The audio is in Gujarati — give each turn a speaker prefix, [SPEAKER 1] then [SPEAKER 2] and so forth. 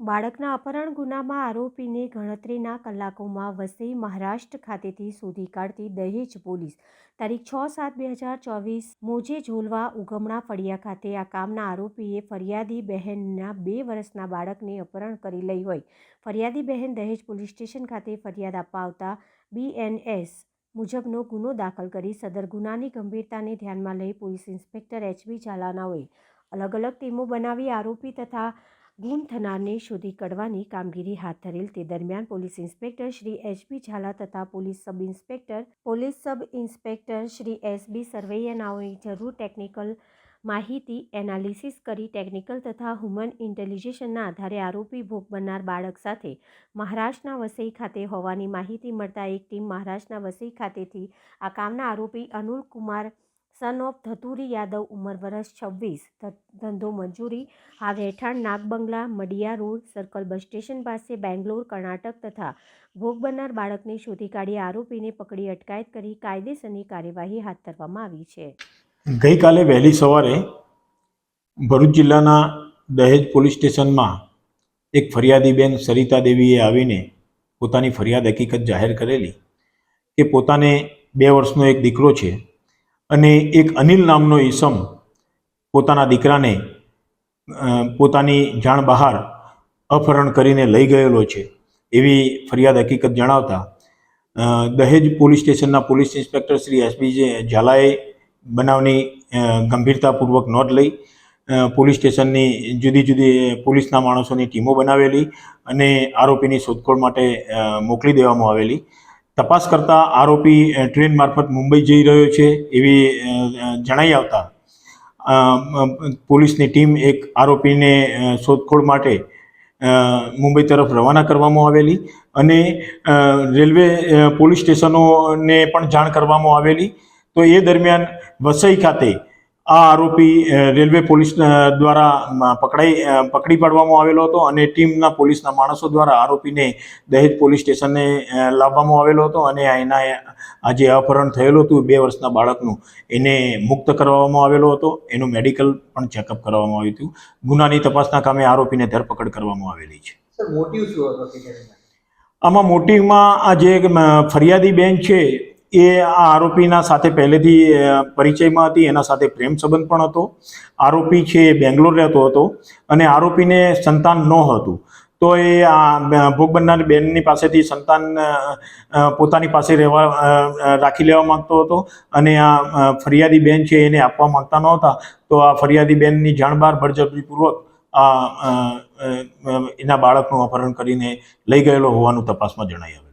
[SPEAKER 1] બાળકના અપહરણ ગુનામાં આરોપીને ગણતરીના કલાકોમાં વસઈ મહારાષ્ટ્ર ખાતેથી શોધી કાઢતી દહેજ પોલીસ. તારીખ છ સાત બે હજાર ચોવીસ, મોજે ઝોલવા ઉગમણા ફળિયા ખાતે આ કામના આરોપીએ ફરિયાદી બહેનના બે વર્ષના બાળકને અપહરણ કરી લઈ હોય. ફરિયાદી બહેન દહેજ પોલીસ સ્ટેશન ખાતે ફરિયાદ આપવા આવતા બીએનએસ મુજબનો ગુનો દાખલ કરી સદર ગુનાની ગંભીરતાને ધ્યાનમાં લઈ પોલીસ ઇન્સ્પેક્ટર એચબી ઝાલાનાઓએ અલગ અલગ ટીમો બનાવી આરોપી તથા ગુમ થનારને શોધી કાઢવાની કામગીરી હાથ ધરેલ તે દરમિયાન police inspector Shri H B Jhala તથા police sub inspector, police sub inspector Shri S B સરવૈયાનાઓએ જરૂર ટેકનિકલ માહિતી એનાલિસિસ કરી ટેકનિકલ તથા હ્યુમન ઇન્ટેલિજન્સના આધારે આરોપી ભોગ બનનાર બાળક સાથે મહારાષ્ટ્રના વસઈ ખાતે હોવાની માહિતી મળતા એક ટીમ મહારાષ્ટ્રના વસઈ ખાતેથી આ કામના આરોપી અનુલ કુમાર સન ઓફ ધતુરી યાદવ ઉંમર વર્ષ છવ્વીસ. ધંધો મંજૂરી આ રહેઠાણ Nagbangla, Madiya road, circle bus station પાસે, બેંગ્લોર, કર્ણાટક તથા ભોગ બનનાર બાળકને શોધી કાઢી આરોપીને પકડી અટકાયત કરી કાયદેસરની કાર્યવાહી હાથ ધરવામાં આવી છે.
[SPEAKER 2] ગઈકાલે વહેલી સવારે ભરૂચ જિલ્લાના દહેજ પોલીસ સ્ટેશનમાં એક ફરિયાદીબેન સરિતા દેવીએ આવીને પોતાની ફરિયાદ હકીકત જાહેર કરેલી કે પોતાને બે વર્ષનો એક દીકરો છે. અને એક અનિલ નામનો ઈસમ પોતાના દીકરાને પોતાની જાણ બહાર અપહરણ કરીને લઈ ગયેલો છે. એવી ફરિયાદ હકીકત જણાવતા દહેજ પોલીસ સ્ટેશનના પોલીસ ઇન્સ્પેક્ટર શ્રી એસબી ઝાલાએ બનાવની ગંભીરતાપૂર્વક નોંધ લઈ પોલીસ સ્ટેશનની જુદી જુદી પોલીસના માણસોની ટીમો બનાવેલી અને આરોપીની શોધખોળ માટે મોકલી દેવામાં આવેલી. તપાસ કરતા આરોપી ટ્રેન મારફત મુંબઈ જઈ રહ્યો છે એવી જણાઈ આવતા પોલીસની ટીમ એક આરોપીને શોધખોળ માટે મુંબઈ તરફ રવાના કરવામાં આવેલી અને રેલવે પોલીસ સ્ટેશનોને પણ જાણ કરવામાં આવેલી. તો એ દરમિયાન વસઈ ખાતે આ આરોપી રેલવે પોલીસ દ્વારા પકડાઈ પકડી પાડવામાં આવેલો હતો અને ટીમના પોલીસના માણસો દ્વારા આરોપીને દહેજ પોલીસ સ્ટેશને લાવવામાં આવેલો હતો અને એના આ જે અપહરણ થયેલું હતું બે વર્ષના બાળકનું એને મુક્ત કરવામાં આવેલો હતો. એનું મેડિકલ પણ ચેકઅપ કરવામાં આવ્યું હતું. ગુનાની તપાસના કામે આરોપીને ધરપકડ કરવામાં આવેલી છે.
[SPEAKER 3] સર મોટિવ શું હતો?
[SPEAKER 2] આમાં મોટીમાં આ જે ફરિયાદી બેન છે એ આ આરોપીના સાથે પહેલેથી પરિચયમાં હતી, એના સાથે પ્રેમ સંબંધ પણ હતો. આરોપી છે એ બેંગ્લોર રહેતો હતો અને આરોપીને સંતાન ન હતું. તો એ આ ભોગ બનનાર બેનની પાસેથી સંતાન પોતાની પાસે રહેવા રાખી લેવા માંગતો હતો અને આ ફરિયાદી બેન છે એને આપવા માંગતા નહોતા. તો આ ફરિયાદી બેનની જાણબાર બળજબરીપૂર્વક આ એના બાળકનું અપહરણ કરીને લઈ ગયેલો હોવાનું તપાસમાં જણાઈ આવ્યું